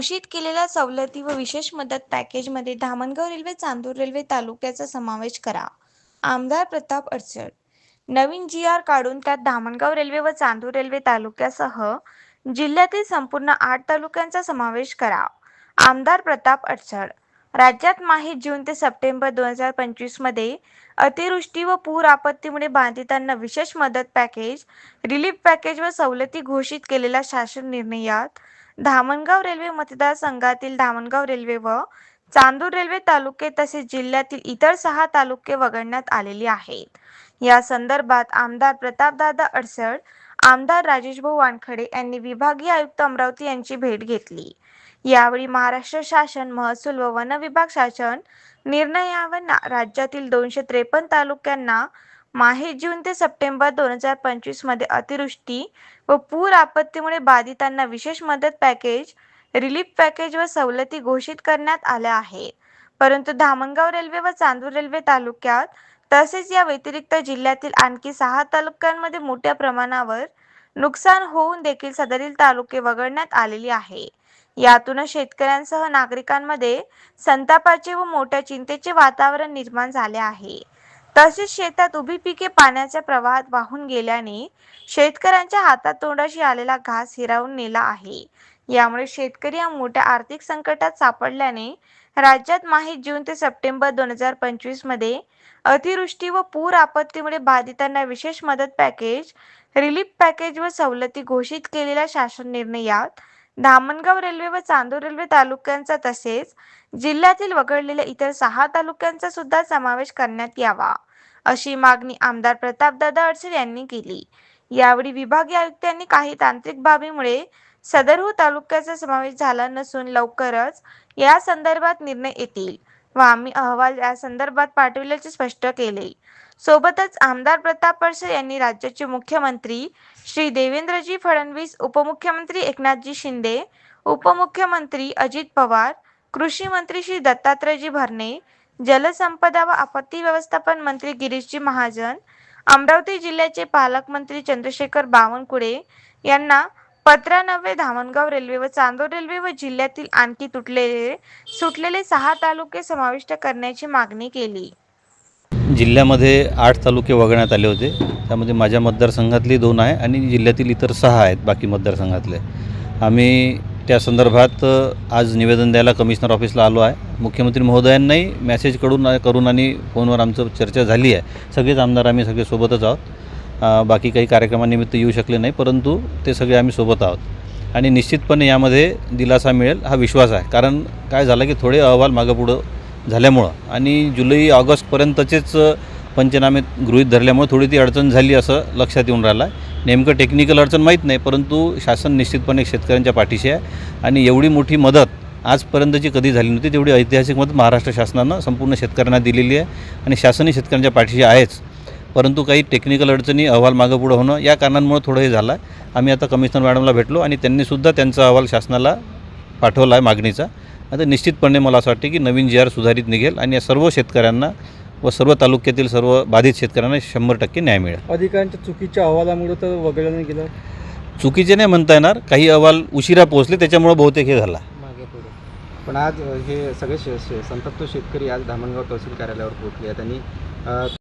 घोषित केलेल्या सवलती व विशेष मदत पॅकेजमध्ये धामणगाव रेल्वे चांदूर रेल्वे तालुक्याचा समावेश करा. आमदार प्रताप अडचड नवीन जी आर काढून त्यात धामणगाव रेल्वे व चांदूर रेल्वे तालुक्यासह जिल्ह्यातील संपूर्ण आठ तालुक्यांचा समावेश करा. आमदार प्रताप अडचड राज्यात माहीत जून ते सप्टेंबर दोन हजार पंचवीसमध्ये अतिवृष्टी व पूर आपत्तीमुळे बाधितांना विशेष मदत पॅकेज रिलीफ पॅकेज व सवलती घोषित केलेल्या शासन निर्णयात धामणगाव रेल्वे मतदारसंघातील धामणगाव रेल्वे व चांदूर रेल्वे तालुके तसेच जिल्ह्यातील इतर सहा तालुके वगळण्यात आलेले आहेत. या संदर्भात आमदार प्रतापदादा अडसड आमदार राजेशभाऊ वानखडे यांनी विभागीय आयुक्त अमरावती यांची भेट घेतली. यावेळी महाराष्ट्र शासन महसूल व वन विभाग शासन निर्णयावर राज्यातील दोनशे त्रेपन्न तालुक्यांना माहे जून ते सप्टेंबर दोन हजार पंचवीसमध्ये अतिवृष्टी व पूर आपत्तीमुळे बाधितांना विशेष मदत पॅकेज रिलीफ पॅकेज व सवलती घोषित करण्यात आल्या आहेत. परंतु धामणगाव रेल्वे व चांदूर रेल्वे तालुक्यात तसेच या व्यतिरिक्त जिल्ह्यातील आणखी सहा तालुक्यांमध्ये मोठ्या प्रमाणावर नुकसान होऊन देखील सदरील तालुके वगळण्यात आलेली आहे. यातूनच शेतकऱ्यांसह नागरिकांमध्ये संतापाचे व मोठ्या चिंतेचे वातावरण निर्माण झाले आहे. तसेच शेतात उभी पिके पाण्याच्या प्रवाहात वाहून गेल्याने शेतकऱ्यांच्या हातात तोंडाशी आलेला घास हिरावून नेला आहे. यामुळे शेतकरी या मोठ्या आर्थिक संकटात सापडल्याने राज्यात माहीत जून ते सप्टेंबर दोन हजार पंचवीसमध्ये अतिवृष्टी व पूर आपत्तीमुळे बाधितांना विशेष मदत पॅकेज रिलीफ पॅकेज व सवलती घोषित केलेल्या शासन निर्णयात धामणगाव रेल्वे व चांदूर रेल्वे तालुक्यांचा तसेच जिल्ह्यातील वगळलेल्या इतर सहा तालुक्यांचा सुद्धा समावेश करण्यात यावा. अशी मागणी आमदार प्रतापदादा अडसर यांनी केली. यावेळी विभागीय आयुक्तांनी काही तांत्रिक बाबीमुळे सदरहू तालुक्याचा समावेश झाला नसून लवकरच या संदर्भात निर्णय येतील व आम्ही अहवाल या संदर्भात पाठविल्याचे स्पष्ट केले. सोबतच आमदार प्रताप अडसर यांनी राज्याचे मुख्यमंत्री श्री देवेंद्रजी फडणवीस उपमुख्यमंत्री एकनाथजी शिंदे उपमुख्यमंत्री अजित पवार कृषी मंत्री श्री दत्तात्रयजी भरणे जलसंपदा व आपत्ती व्यवस्थापन मंत्री गिरीशजी महाजन अमरावती जिल्ह्याचे पालकमंत्री चंद्रशेखर बावनकुळे यांना पत्रानव्हे धामणगाव रेल्वे व चांदोर रेल्वे व जिल्ह्यातील आणखी तुटलेले सुटलेले सहा तालुके समाविष्ट करण्याची मागणी केली. जिल्ह्यामध्ये आठ तालुके वगळण्यात आले होते. त्यामध्ये माझ्या मतदारसंघातले दोन आहे आणि जिल्ह्यातील इतर सहा आहेत बाकी मतदारसंघातले. आम्ही त्या संदर्भात आज निवेदन द्यायला कमिशनर ऑफिसला आलो आहे. मुख्यमंत्री महोदयांनाही मेसेजकडून करून आणि फोनवर आमचं चर्चा झाली आहे. सगळेच आमदार आम्ही सगळे सोबतच आहोत. बाकी काही कार्यक्रमानिमित्त येऊ शकले नाही परंतु ते सगळे आम्ही सोबत आहोत. आणि निश्चितपणे यामध्ये दिलासा मिळेल हा विश्वास आहे. कारण काय झालं की थोडे अहवाल मागं पुढं झाल्यामुळं आणि जुलै ऑगस्टपर्यंतचेच पंचनामे गृहीत धरल्यामुळे थोडी ती अडचण झाली असं लक्षात येऊन राहिलं आहे नेमकं टेक्निकल अडचण माहीत नाही परंतु शासन निश्चितपणे शेतकऱ्यांच्या पाठीशी आहे. आणि एवढी मोठी मदत आजपर्यंतची कधी झाली नव्हती तेवढी ऐतिहासिक मदत महाराष्ट्र शासनानं संपूर्ण शेतकऱ्यांना दिलेली आहे. आणि शासनही शेतकऱ्यांच्या पाठीशी आहेच. परंतु काही टेक्निकल अडचणी अहवाल मागं पुढं होणं या कारणांमुळे थोडं हे झालं आहे. आम्ही आता कमिशनर मॅडमला भेटलो आणि त्यांनीसुद्धा त्यांचा अहवाल शासनाला पाठवला आहे मागणीचा. आता निश्चितपणे मला असं वाटते की नवीन जी आर सुधारित निघेल आणि या सर्व शेतकऱ्यांना व सर्व तालुक्यातील सर्व बाधित शेतकऱ्यांना शंभर टक्के न्याय मिळेल. अधिकाऱ्यांच्या चुकीच्या अहवालामुळे तर वगळलं नाही गेलं. चुकीचे नाही म्हणता येणार काही अहवाल उशिरा पोहोचले त्याच्यामुळे बहुतेक हे झाला. मागे पुढे. पण आज हे सगळे शे शे संतप्त शेतकरी आज धामणगाव तहसील कार्यालयावर पोहोचले आहेत आणि अ,